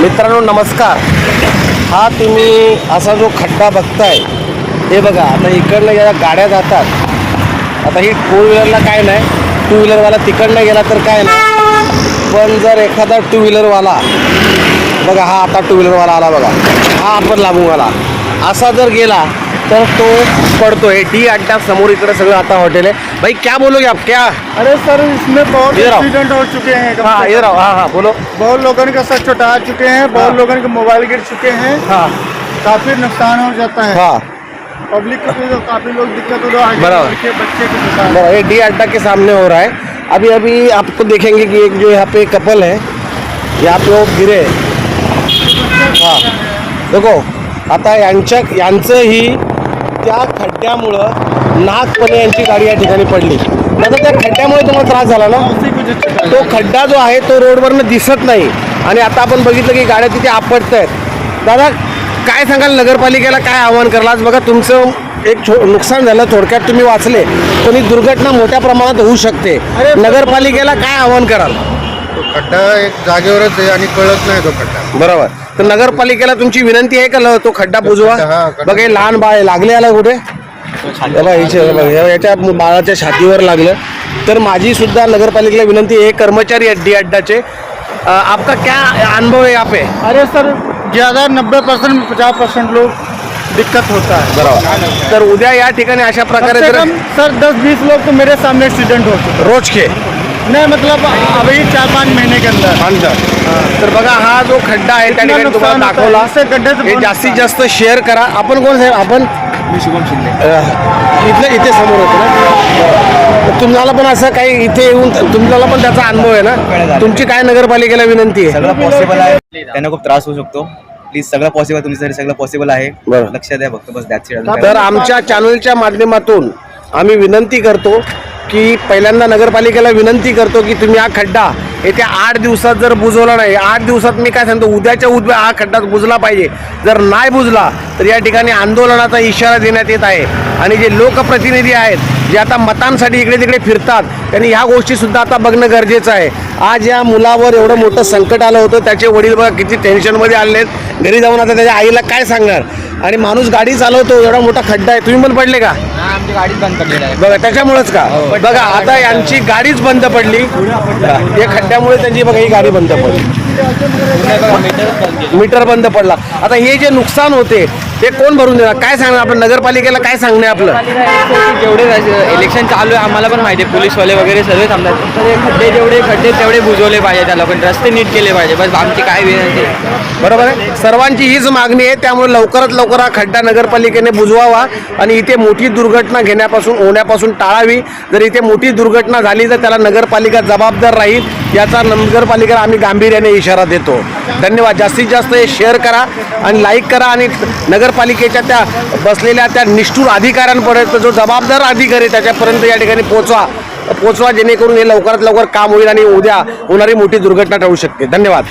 मित्रांनो नमस्कार. हा तुम्ही असा जो खड्डा बघताय हे बघा आता इकडनं ज्या गाड्या जातात आता ही टू व्हीलरला काय नाही टू व्हीलरवाला तिकडनं गेला तर काय नाही. पण जर एखादा टू व्हीलरवाला बघा हा आता टू व्हीलरवाला आला बघा हा आपण लागून आला. असा जर गेला तर तो पडतोय. डी अड्डा समोर इकडे सगळं आता हॉटेल आहे. भाई क्या बोलोगे आप? क्या? अरे सर इसमें बहुत एक्सीडेंट हो चुके हैं हाँ इधर आओ. हाँ हाँ बोलो. बहुत लोगों के सर चुटा चुके हैं बहुत हाँ। लोगों के मोबाइल गिर चुके हैं। हाँ. काफ़ी नुकसान हो जाता है। हाँ. पब्लिक को भी तो काफ़ी लोग दिक्कत हो रहा है बराबर। बच्चे के ये डी अड्डा के सामने हो रहा है. अभी अभी आपको देखेंगे कि एक जो यहाँ पे कपल है यहाँ पे वो गिरे हाँ। देखो. आता यांच्या यांचंही त्या खड्ड्यामुळं नागपणे यांची गाडी या ठिकाणी पडली. आता त्या खड्ड्यामुळे तुम्हाला त्रास झाला ना? तो खड्डा जो आहे तो रोडवरनं दिसत नाही. आणि आता आपण बघितलं की गाड्या तिथे आपटत आहेत दादा काय सांगाल? नगरपालिकेला काय आव्हान कराल? आज बघा तुमचं एक छो नुकसान झालं थोडक्यात तुम्ही वाचले. पण ही दुर्घटना मोठ्या प्रमाणात होऊ शकते. अरे, नगरपालिकेला काय आव्हान कराल? तो खड्डा एक जागेवरच आहे आणि कळत नाही तो खड्डा. बरोबर. तर नगरपालिकेला तुमची विनंती आहे का तो खड्डा बुजवा हा. बघा हे लहान बाळ आहे. लागले आला कुठे याच्या बाळाच्या छातीवर लागलं तर माझी सुद्धा नगरपालिकेला विनंती आहे हे कर्मचारी आहेत डी अड्डाचे आपका क्या अनुभव है यहाँ पे अरे सर ज्यादा नब्बे परसेंट पचास परसेंट लोग दिक्कत होता है बरोबर तर उद्या या ठिकाणी अशा प्रकारे सर दस बीस लोग तो मेरे सामने एक्सीडेंट हो चुके रोज के। नहीं मतलब अभी चार पाँच महीने के अंदर। अंतर तर बघा हा जो खड्डा आहे त्या इतना ठिकाणी तुम्हाला दाखवला. हे जास्तीत जास्त शेअर करा. आपण कोण साहेब? आपण? मी शुभम शिंदे. इथलं इथे समोर होतं ना? तुम्हाला पण असं काही इथे येऊन तुम्हाला पण त्याचा अनुभव आहे ना? तुमची काय नगरपालिकेला विनंती आहे? सगळं पॉसिबल आहे. त्यांना खूप त्रास होऊ शकतो. प्लीज सगळं पॉसिबल तुमच्यासाठी सगळं पॉसिबल आहे. लक्ष द्या फक्त बस दॅट्स तर आमच्या चॅनलच्या माध्यमातून आम्ही विनंती करतो की पहिल्यांदा नगरपालिकेला विनंती करतो की तुम्ही हा खड्डा येत्या आठ दिवसात जर बुजवला नाही आठ दिवसात मी काय सांगतो उद्याच्या उद्या हा खड्डा बुजला पाहिजे. जर नाही बुजला तर या ठिकाणी आंदोलनाचा इशारा देण्यात येत आहे. आणि जे लोकप्रतिनिधी आहेत जे आता मतांसाठी इकडे तिकडे फिरतात त्यांनी ह्या गोष्टी सुद्धा आता बघणं गरजेचं आहे. आज या मुलावर एवढं मोठं संकट आलं होतं त्याचे वडील बघा किती टेन्शनमध्ये आले आहेत. घरी जाऊन आता त्याच्या आईला काय सांगणार? आणि माणूस गाडी चालवतो एवढा मोठा खड्डा आहे. तुम्ही पण पडले का? आमची गाडीच बंद पडलेली आहे. बघा त्याच्यामुळेच का? बघा आता यांची गाडीच बंद पडली. या खड्ड्यामुळे त्यांची बघा ही गाडी बंद पडली. मीटर बंद पडला. आता हे जे नुकसान होते ते कोण भरून देणार? काय सांगणार आपण? नगरपालिकेला काय सांगणे आपलं? जेवढे इलेक्शन चालू आहे आम्हाला पण माहिती आहे. पोलीसवाले वगैरे सर्व थांबतात. तर हे खड्डे जेवढे खड्डे तेवढे बुजवले पाहिजे त्या लोकांनी. रस्ते नीट केले पाहिजे. बस आमची काय विनंती आहे. बरोबर आहे? सर्वांची हीच मागणी आहे. त्यामुळे लवकरात लवकर हा खड्डा नगरपालिकेने बुजवावा आणि इथे मोठी दुर्घटना घेण्यापासून होण्यापासून टाळावी. जर इथे मोठी दुर्घटना झाली तर त्याला नगरपालिका जबाबदार राहील. याचा नगरपालिकेला आम्ही गांभीर्याने इशारा देतो. धन्यवाद. जास्तीत जास्त हे शेअर करा आणि लाईक करा आणि नगरपालिकेच्या त्या बसलेल्या त्या निष्ठूर अधिकाऱ्यांपर्यंत जो जबाबदार अधिकारी त्याच्यापर्यंत या ठिकाणी पोचवा पोचवा जेणेकरून हे लवकरात लवकर काम होईल आणि उद्या होणारी मोठी दुर्घटना टाळू शकते. धन्यवाद.